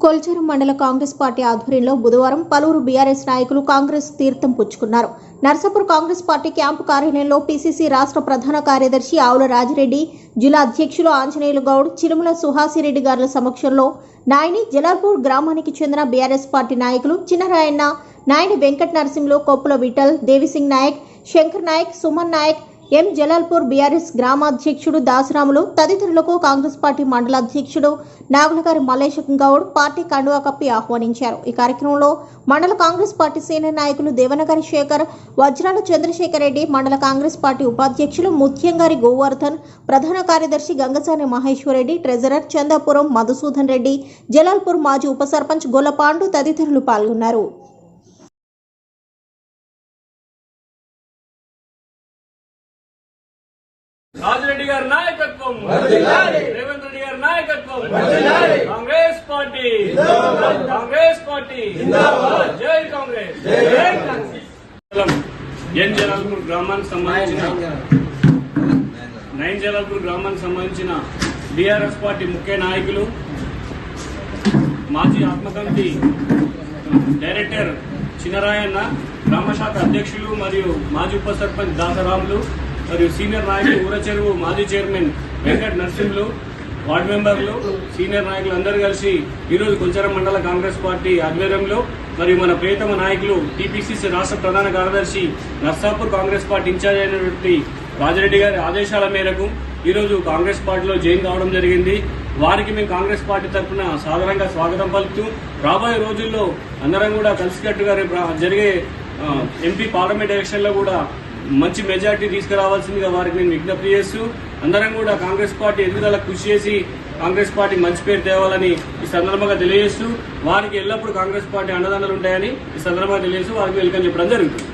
కొల్చేరు మండల కాంగ్రెస్ పార్టీ ఆధ్వర్యంలో బుధవారం పలువురు బీఆర్ఎస్ నాయకులు కాంగ్రెస్ తీర్థం పుచ్చుకున్నారు. నర్సాపూర్ కాంగ్రెస్ పార్టీ క్యాంపు కార్యాలయంలో పీసీసీ రాష్ట్ర ప్రధాన కార్యదర్శి ఆవుల రాజిరెడ్డి జిల్లా అధ్యక్షులు ఆంజనేయులు గౌడ్ చిరుమల సుహాసిరెడ్డి గారుల సమక్షంలో నాయని జలాల్పూర్ గ్రామానికి చెందిన బీఆర్ఎస్ పార్టీ నాయకులు చిన్నరాయన్న నాయని వెంకట నరసింహులు కొప్పుల విఠల్ దేవిసింగ్ నాయక్ శంకర్ నాయక్ సుమన్ నాయక్ ఎం జలాల్పూర్ బీఆర్ఎస్ గ్రామాధ్యక్షుడు దాసరాములు తదితరులకు కాంగ్రెస్ పార్టీ మండల అధ్యక్షుడు నాగులగారి మల్లేశం గౌడ్ పార్టీ కండువా కప్పి ఆహ్వానించారు. ఈ కార్యక్రమంలో మండల కాంగ్రెస్ పార్టీ సీనియర్ నాయకులు దేవనగారి శేఖర్ వజ్రాల చంద్రశేఖర్ రెడ్డి మండల కాంగ్రెస్ పార్టీ ఉపాధ్యక్షులు ముత్యంగారి గోవర్ధన్ ప్రధాన కార్యదర్శి గంగసాని మహేశ్వరరెడ్డి ట్రెజరర్ చందాపురం మధుసూదన్ రెడ్డి జలాల్పూర్ మాజీ ఉప సర్పంచ్ గొల్లపాండు తదితరులు పాల్గొన్నారు. రాజిరెడ్డి గారి నాయకత్వం. రేవంత్ రెడ్డి గారి నాయకత్వం. కాంగ్రెస్ పార్టీ. కాంగ్రెస్ పార్టీ. జై కాంగ్రెస్. ఎన్ జలాల్పూర్ గ్రామానికి సంబంధించిన నైన్ జలాల్పూర్. గ్రామానికి సంబంధించిన బీఆర్ఎస్ పార్టీ ముఖ్య నాయకులు మాజీ ఆత్మకమిటీ డైరెక్టర్ చినరాయన్న గ్రామ శాఖ అధ్యక్షులు మరియు మాజీ ఉప సర్పంచ్ దాసరాములు మరియు సీనియర్ నాయకులు ఊర చెరువు మాజీ చైర్మన్ వెంకట్ నర్సింహులు వార్డు మెంబర్లు సీనియర్ నాయకులు అందరూ కలిసి ఈరోజు కొంచెరం మండల కాంగ్రెస్ పార్టీ ఆధ్వర్యంలో మరియు మన ప్రియతమ నాయకులు టీపీసీసీ రాష్ట్ర ప్రధాన కార్యదర్శి నర్సాపూర్ కాంగ్రెస్ పార్టీ ఇన్ఛార్జ్ అయినటువంటి రాజిరెడ్డి గారి ఆదేశాల మేరకు ఈరోజు కాంగ్రెస్ పార్టీలో జాయిన్ కావడం జరిగింది. వారికి మేము కాంగ్రెస్ పార్టీ తరఫున సాధారణంగా స్వాగతం పలుకుతూ రాబోయే రోజుల్లో అందరం కూడా కలిసికట్టుగా రేపు జరిగే ఎంపీ పార్లమెంట్ ఎలక్షన్లో కూడా మంచి మెజార్టీ తీసుకురావాల్సిందిగా వారికి నేను విజ్ఞప్తి చేస్తూ అందరం కూడా కాంగ్రెస్ పార్టీ ఎదుగుదల కృషి చేసి కాంగ్రెస్ పార్టీ మంచి పేరు తేవాలని ఈ సందర్భంగా తెలియజేస్తూ వారికి ఎల్లప్పుడూ కాంగ్రెస్ పార్టీ అండదండలు ఉంటాయని ఈ సందర్భంగా తెలియజేస్తూ వారికి వెల్కమ్ చెప్పడం జరుగుతుంది.